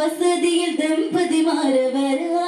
വസതിയിൽ ദമ്പതിമാര് വരാ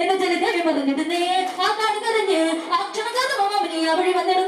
എന്ന ചൊല്ലി ദേവി മറിഞ്ഞിടുന്നേ ആ കാട് കരഞ്ഞ് ആ ക്ഷണം ഗതമ മാമനി ആ വഴി വന്നിടുന്നേ.